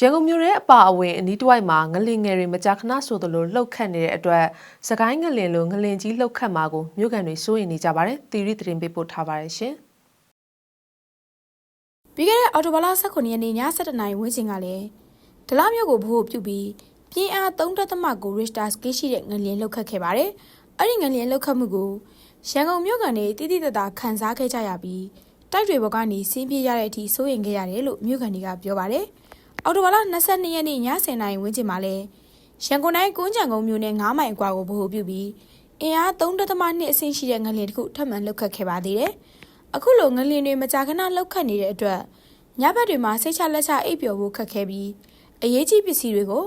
ရန်ကုန်မြို့ရဲ့အပါအဝင်အနီးတစ်ဝိုက်မှာငလင်ငယ်တွေမကြာခဏဆိုသလိုလှုပ်ခတ်နေတဲ့အတွက်စကိုင်းငလင်လိုငလင်ကြီးလှုပ်ခတ်မှာကိုမြို့ကန်တွေစိုးရိမ်နေကြပါတယ်။သီရိသတင်းပေးပို့ထားပါတယ်ရှင်။ပြီးခဲ့တဲ့အော်တိုဘာလ18ရက်နေ့ည7:00နာရီဝန်းကျင်ကလည်းဒလမြို့ကိုဗဟိုပြုပြီးပြင်းအား3.9 Richter scale ရှိတဲ့ငလျင်လှုပ်ခတ်ခဲ့ပါတယ်။အဲ့ဒီငလျင်လှုပ်ခတ်မှုကိုရန်ကုန်မြို့ကန်တွေတိတိတတ်ခန်းစားခဲ့ကြရပြီးတိုက်တွေဘော်ကနေဆင်းပြေးရတဲ့အထိစိုးရင်ခဲ့ရတယ်လို့မြို့ကန်တွေကပြောပါတယ်။ အော်တိုဘာလ22ရက်နေ့ည10:00နာရီဝန်းကျင်မှာလည်းရန်ကုန်တိုင်းကုန်းချံကုန်းမြို့နယ်9မိုင်အကွာကိုဗဟိုပြုပြီးအင်အား3.2အဆင့်ရှိတဲ့ငလျင်တစ်ခုထပ်မံလှုပ်ခတ်ခဲ့ပါသေးတယ်။အခုလိုငလျင်တွေမကြာခဏလှုပ်ခတ်နေတဲ့အတွက်ညဘက်တွေမှာစိတ်ချလက်ချအိပ်ပျော်ဖို့ခက်ခဲပြီးအရေးကြီးပစ္စည်းတွေကို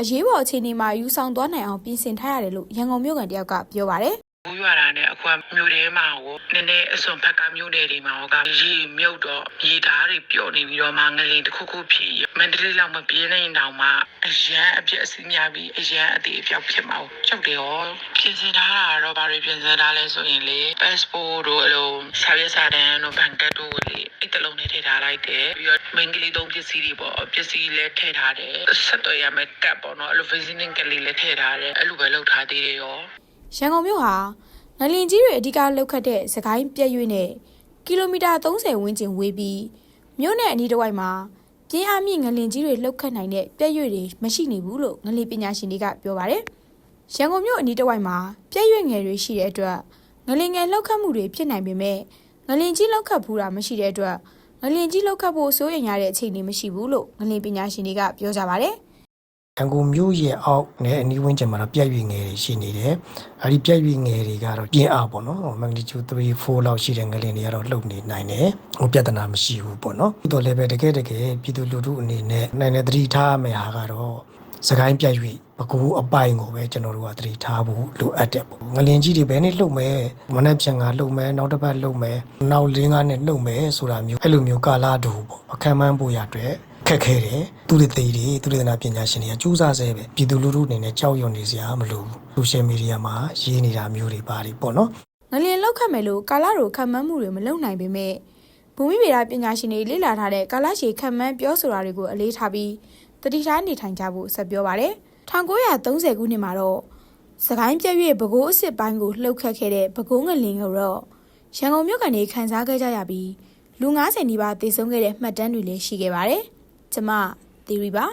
အရေးပေါ်အခြေအနေမှာယူဆောင်သွားနိုင်အောင်ပြင်ဆင်ထားရတယ်လို့ရန်ကုန်မြို့ကန်တယောက်ကပြောပါတယ်ဘူး ရွာတာနဲ့အခုကမြို့ထဲမှာကိုနည်းနည်းအစွန်ဖက်ကမြို့နယ်တွေမှာဟောကရေမြုပ်တော့ရေဓာတ်တွေပျော့နေပြီးတော့မှငလင်တစ်ခုခုဖြစ်ရမန္တလေးလောက်မပြေးနိုင်တော့မှအရန်အပြည့်အစည်းများပြီးအရန်အသေးအပြောက်ဖြစ်မှာကြောက်တယ်ရောပြင်ဆင်ထားတာတော့ဘာတွေပြင်ဆင်ထားလဲဆိုရင်လေ passport တို့အလိုစာရွက်စာတမ်းတို့ဘဏ်ကတ်တို့လေအဲ့တလုံးနဲ့ထည့်ထားလိုက်တယ်ပြီးတော့မင်္ဂလိသုံးပစ္စည်းတွေပေါ့ပစ္စည်းလည်းထည့်ထားတယ်ဆက်သွယ်ရမယ့်ကတ်ပေါ့နော်အဲ့လို visiting ကလေးလည်းထည့်ထားတယ်အဲ့လိုပဲလုပ်ထားသေးတယ်ရော။ ရန်ကုန်မြို့ဟာငလင်ကြီးတွေအဓိကလှုပ်ခတ်တဲ့စကိုင်းပြည့်ရွေ့နဲ့ကီလိုမီတာ30ဝန်းကျင်ဝေးပြီးမြို့နယ်အနီးတစ်ဝိုက်မှာပြင်းအားမြင့်ငလင်ကြီးတွေလှုပ်ခတ်နိုင်တဲ့ပြည့်ရွေ့တွေမရှိနေဘူးလို့ငလင်ပညာရှင်တွေကပြောပါတယ်။ရန်ကုန်မြို့အနီးတစ်ဝိုက်မှာပြည့်ရွေ့ငယ်တွေရှိတဲ့အတွက်ငလင်ငယ်လှုပ်ခတ်မှုတွေဖြစ်နိုင်ပေမဲ့ငလင်ကြီးလှုပ်ခတ်ဘူးတာမရှိတဲ့အတွက်ငလင်ကြီးလှုပ်ခတ်ဖို့စိုးရိမ်ရတဲ့အခြေအနေမရှိဘူးလို့ငလင်ပညာရှင်တွေကပြောကြပါတယ်။ ရန်ကုန်မြို့ရဲ့အောက်နဲ့အနီးဝန်းကျင်မှာတော့ပြက်ရွေငယ်တွေရှိနေတယ်။အဲဒီပြက်ရွေငယ်တွေကတော့ပြင်းအားပေါ့နော်။ magnitude 3 4လောက်ရှိတဲ့ငလင်တွေကတော့လှုပ်နေနိုင်တယ်။ဟိုပြဿနာမရှိဘူးပေါ့နော်။သို့တော်လည်းပဲတကယ်တကယ်ပြည်သူလူထုအနေနဲ့နိုင်နေသတိထားရမယ့်ဟာကတော့စကိုင်းပြက်ရွေပကူအပိုင်ကိုပဲကျွန်တော်တို့ကသတိထားဖို့လိုအပ်တယ်ပေါ့။ငလင်ကြီးတွေဘယ်နေ့လှုပ်မဲမနေ့ပြန်ကလှုပ်မဲနောက်တစ်ပတ်လှုပ်မဲနောက်၄၅နှစ်လှုပ်မဲဆိုတာမျိုးအဲ့လိုမျိုးကာလာတူပေါ့အခမ်းမန်းဖို့ရအတွက် ခက်ခဲတယ်သူတွေသေးတွေသူတွေနာပညာရှင်တွေကစူးစမ်းဆဲပဲပြည်သူလူထုအနေနဲ့ကြောက်ရွံ့နေစရာမလိုဘူးဆိုရှယ်မီဒီယာမှာရေးနေတာမျိုးတွေပါတယ်ပေါ့နော်ငလျင်လောက်ခတ်မယ်လို့ကာလာတို့ခံမှန်းမှုတွေမလုပ်နိုင်ပေမဲ့ဘူမိဗေဒပညာရှင်တွေလေ့လာထားတဲ့ကာလာရှည်ခံမှန်းပြောဆိုတာတွေကိုအလေးထားပြီးတတိထားနေထိုင်ကြဖို့ဆက်ပြောပါတယ်1930ခုနှစ်မှာတော့စကိုင်းပြည့်ရွေ့ပဲခူးအစ်စ်ပိုင်းကိုလှုပ်ခတ်ခဲ့တဲ့ပဲခူးငလင်ကိုတော့ရန်ကုန်မြို့ကနေခန်းစားခဲ့ကြရပြီးလူ90နီးပါးသေဆုံးခဲ့တဲ့မှတ်တမ်းတွေလည်းရှိခဲ့ပါတယ် ကျမသီရီပါ